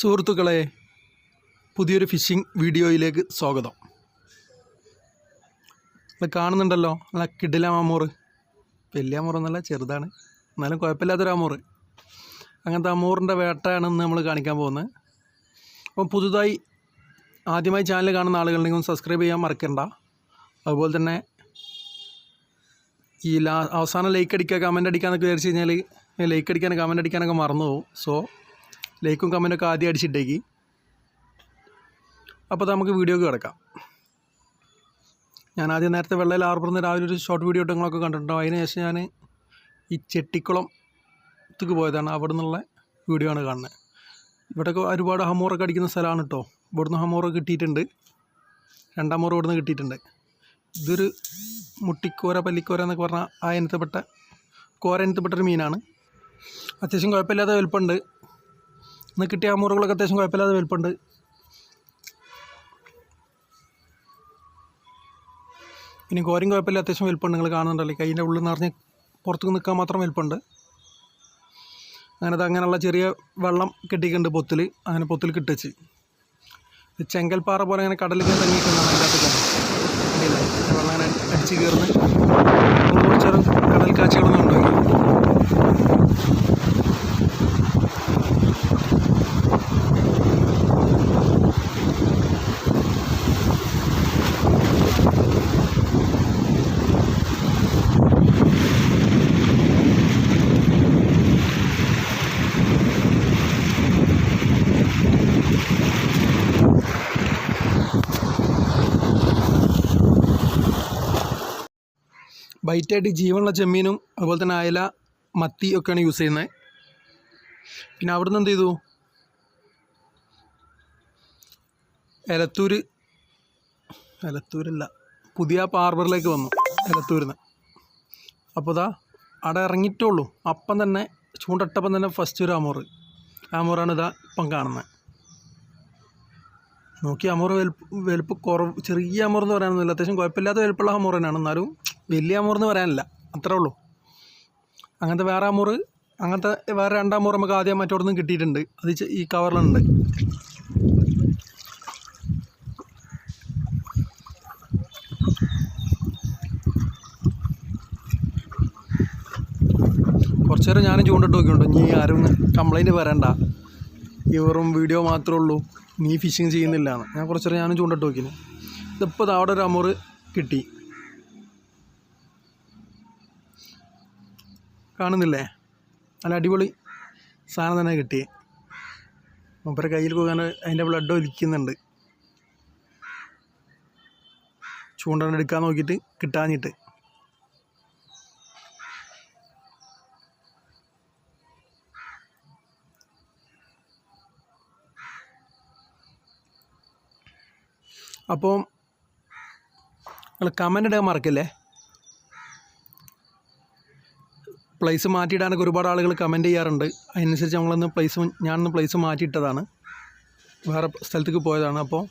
സുഹൃത്തുക്കളെ പുതിയൊരു ഫിഷിംഗ് വീഡിയോയിലേക്ക് സ്വാഗതം. നിങ്ങൾ കാണുന്നുണ്ടല്ലോ നല്ല കിടില അമൂറ് വലിയ അമൂറൊന്നല്ല ചെറുതാണ്. എന്നാലും കുഴപ്പമില്ലാത്തൊരു അമൂറ് അങ്ങനത്തെ അമൂറിന്റെ വേട്ടയാണ് ഇന്ന് നമ്മൾ കാണിക്കാൻ പോകുന്നത്. അപ്പം പുതുതായി ആദ്യമായി ചാനൽ കാണുന്ന ആളുകളുണ്ടെങ്കിൽ സബ്സ്ക്രൈബ് ചെയ്യാൻ മറക്കണ്ട. അതുപോലെ തന്നെ ഈ ലാ അവസാനം ലൈക്ക് അടിക്കുക കമന്റ് അടിക്കാമെന്നൊക്കെ വിചാരിച്ച് കഴിഞ്ഞാൽ ലൈക്ക് അടിക്കാനും കമന്റ് അടിക്കാനൊക്കെ മറന്നു പോകും സോ ലൈക്കും കമന്റൊക്കെ ആദ്യം അടിച്ചിട്ടേക്ക്. അപ്പോൾ നമുക്ക് വീഡിയോക്ക് കിടക്കാം. ഞാൻ ആദ്യം നേരത്തെ വെള്ളയിൽ ആർപ്പുറന്ന് രാവിലെ ഒരു ഷോർട്ട് വീഡിയോ ഇട്ടങ്ങളൊക്കെ കണ്ടിട്ടുണ്ടാവും. അതിന് ശേഷം ഞാൻ ഈ ചെട്ടിക്കുളത്തേക്ക് പോയതാണ്. അവിടെ നിന്നുള്ള വീഡിയോ ആണ് കാണുന്നത് ഇവിടെയൊക്കെ ഒരുപാട് ഹമോറൊക്കെ അടിക്കുന്ന സ്ഥലമാണ് കേട്ടോ ഇവിടുന്ന് ഹമോറ് കിട്ടിയിട്ടുണ്ട്. രണ്ടാം മോറ് ഇവിടുന്ന് കിട്ടിയിട്ടുണ്ട്. ഇതൊരു മുട്ടിക്കോര പല്ലിക്കോര എന്നൊക്കെ പറഞ്ഞാൽ ആ ഇനത്തിൽപ്പെട്ട കോര ഇനത്തിൽപ്പെട്ടൊരു മീനാണ്. അത്യാവശ്യം കുഴപ്പമില്ലാത്ത വലുപ്പമുണ്ട്. ഇന്ന് കിട്ടിയ അമൂറുകളൊക്കെ അത്യാവശ്യം കുഴപ്പമില്ലാതെ വലുപ്പമുണ്ട്. പിന്നെ കോരും കുഴപ്പമില്ല അത്യാവശ്യം വലുപ്പമുണ്ട് നിങ്ങൾ കാണുന്നുണ്ടല്ലേ. കൈയിന്റെ ഉള്ളിൽ നിറഞ്ഞ് പുറത്ത് നിൽക്കാൻ മാത്രം വലുപ്പമുണ്ട്. അങ്ങനത്തെ അങ്ങനെയുള്ള ചെറിയ വെള്ളം കെട്ടിയിട്ടുണ്ട് പൊത്തിൽ. അങ്ങനെ പൊത്തിൽ കിട്ടിച്ച്. ചെങ്കൽപ്പാറ പോലെ അങ്ങനെ കടലിൽ കയറി അകത്ത് കണ്ടില്ലേ? വെള്ളം അങ്ങനെ അടിച്ച് കയറുന്ന കുറച്ചേരം കടൽ കാഴ്ചകളൊന്നും ഉണ്ടാക്കി ബൈറ്റായിട്ട് ജീവനുള്ള ചെമ്മീനും അതുപോലെ തന്നെ അയല മത്തി ഒക്കെയാണ് യൂസ് ചെയ്യുന്നത് പിന്നെ അവിടുന്ന് എന്ത് ചെയ്തു? എലത്തൂർ എലത്തൂരല്ല പുതിയ പാർബറിലേക്ക് വന്നു എലത്തൂരിൽ നിന്ന് അപ്പോൾ ഇതാ അവിടെ ഇറങ്ങിയിട്ടുള്ളൂ അപ്പം തന്നെ ചൂണ്ടട്ടപ്പം തന്നെ ഫസ്റ്റ് ഒരു അമോറ് അമോറാണ് ഇതാ ഇപ്പം കാണുന്നത് നോക്കി അമോറ് വലുപ്പ് വലുപ്പ് കുറവ് ചെറിയ അമൂർ എന്ന് പറയാനൊന്നുമില്ല. അത്യാവശ്യം കുഴപ്പമില്ലാത്ത വലുപ്പമുള്ള അമൂർ തന്നെയാണ്. എന്നാലും വലിയ അമൂർ എന്ന് പറയാനില്ല. അത്രേ ഉള്ളൂ. അങ്ങനത്തെ വേറെ അമൂറ് അങ്ങനത്തെ വേറെ രണ്ടാമൂറ് നമുക്ക് ആദ്യം മറ്റോടെ നിന്ന് കിട്ടിയിട്ടുണ്ട്. അത് ഈ കവറിലുണ്ട്. കുറച്ച് നേരം ഞാനും ചൂണ്ടിട്ട് നോക്കിയുണ്ട് നീ ആരും കംപ്ലൈന്റ് വരണ്ട ഈ വെറും വീഡിയോ മാത്രമേ ഉള്ളൂ. നീ ഫിഷിങ് ചെയ്യുന്നില്ല ഞാൻ കുറച്ച് നേരം ഞാനും ചൂണ്ടിട്ട് നോക്കിന് ഇതിപ്പോൾ അവിടെ ഒരു അമൂറ് കിട്ടി. കാണുന്നില്ലേ? നല്ല അടിപൊളി സാധനം തന്നെ കിട്ടി. മൂപ്പരെ കയ്യിൽ പോകാൻ അതിന്റെ ബ്ലഡ് ഒലിക്കുന്നുണ്ട്. ചൂണ്ടൻ എടുക്കാൻ നോക്കിയിട്ട് കിട്ടാഞ്ഞിട്ട്. അപ്പോൾ നിങ്ങൾ കമന്റ് ഇടാൻ മറക്കല്ലേ? പ്ലേസ് മാറ്റിയിടാനൊക്കെ ഒരുപാട് ആളുകൾ കമന്റ് ചെയ്യാറുണ്ട്. അതിനനുസരിച്ച് നമ്മളൊന്ന് പ്ലേസ് ഞാനൊന്ന് പ്ലേസ് മാറ്റിയിട്ടതാണ്. വേറെ സ്ഥലത്തേക്ക് പോയതാണ്. അപ്പോൾ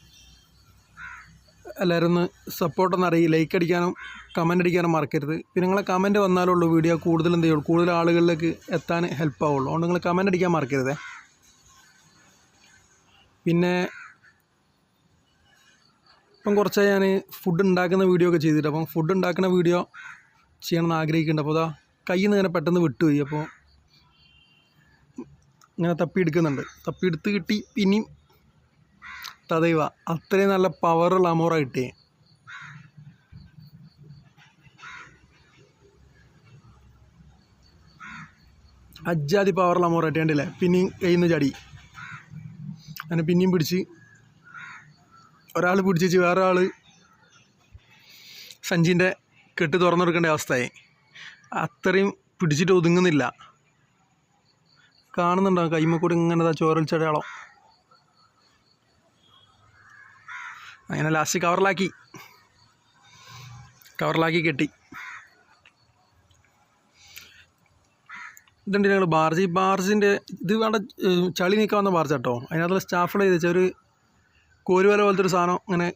എല്ലാവരും ഒന്ന് സപ്പോർട്ടൊന്ന് അറിയി. ലൈക്ക് അടിക്കാനും കമന്റ് അടിക്കാനും മറക്കരുത്. പിന്നെ നിങ്ങളെ കമന്റ് വന്നാലുള്ളൂ വീഡിയോ കൂടുതൽ എന്ത് ചെയ്യുള്ളൂ. കൂടുതൽ ആളുകളിലേക്ക് എത്താൻ ഹെൽപ്പ് ആവുള്ളൂ. അതുകൊണ്ട് നിങ്ങൾ കമന്റ് അടിക്കാൻ മറക്കരുതേ. പിന്നെ ഇപ്പം കുറച്ച് ഞാൻ ഫുഡ് ഉണ്ടാക്കുന്ന വീഡിയോ ഒക്കെ ചെയ്തിട്ട്. അപ്പം ഫുഡ് ഉണ്ടാക്കുന്ന വീഡിയോ ചെയ്യണമെന്ന് ആഗ്രഹിക്കുന്നുണ്ട്. അപ്പോൾ അതാ കയ്യിൽ നിന്ന് ഇങ്ങനെ പെട്ടെന്ന് വിട്ടുപോയി. അപ്പോൾ ഇങ്ങനെ തപ്പി എടുക്കുന്നുണ്ട് തപ്പി എടുത്ത് കിട്ടി. പിന്നെയും തതൈവ അത്രയും നല്ല പവറുള്ള അമോറ കിട്ടിയേ. അജ്ജാതി പവറുള്ള അമോറ കിട്ടിയണ്ടില്ലേ പിന്നെയും കയ്യിൽ നിന്ന് ചടി. അങ്ങനെ പിന്നെയും പിടിച്ച് ഒരാൾ പിടിച്ച് വേറെ ആൾ സഞ്ചിന്റെ കെട്ട് തുറന്നു കൊടുക്കേണ്ട അവസ്ഥയായി. അത്രയും പിടിച്ചിട്ട് ഒതുങ്ങുന്നില്ല. കാണുന്നുണ്ടോ? കൈമക്കൂടി ഇങ്ങനെ ദാ ചോരൽച്ചടയാളം അങ്ങനെ ലാസ്റ്റ് കവറിലാക്കി. കവറിലാക്കി കെട്ടി. ഇതുണ്ട് ഞങ്ങൾ ബാർജ്. ഈ ബാർജിന്റെ ഇത് വേണ്ട ചളി നീക്കാവുന്ന ബാർജ് കേട്ടോ അതിനകത്തുള്ള സ്റ്റാഫുകൾ ചെയ്ത് ഒരു കോരുവല പോലത്തെ ഒരു സാധനം ഇങ്ങനെ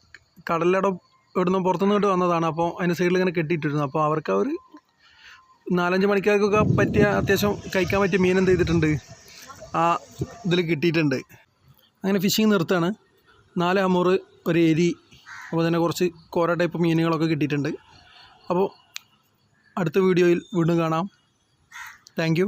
കടലടം ഇവിടുന്ന് പുറത്തുനിന്ന് ഇങ്ങോട്ട് വന്നതാണ്. അപ്പോൾ അതിന്റെ സൈഡിൽ ഇങ്ങനെ കെട്ടിയിട്ടിരുന്നു. അപ്പോൾ അവർക്ക് അവർ നാലഞ്ച് മണിക്കാർക്കൊക്കെ പറ്റിയ അത്യാവശ്യം കഴിക്കാൻ പറ്റിയ മീൻ എന്ത് ചെയ്തിട്ടുണ്ട്? ആ ഇതിൽ കിട്ടിയിട്ടുണ്ട്. അങ്ങനെ ഫിഷിങ് നിർത്താണ് നാല് അമൂറ് ഒരു എരി അപ്പോൾ തന്നെ കുറച്ച് കോര ടൈപ്പ് മീനുകളൊക്കെ കിട്ടിയിട്ടുണ്ട്. അപ്പോൾ അടുത്ത വീഡിയോയിൽ വീണ്ടും കാണാം. താങ്ക്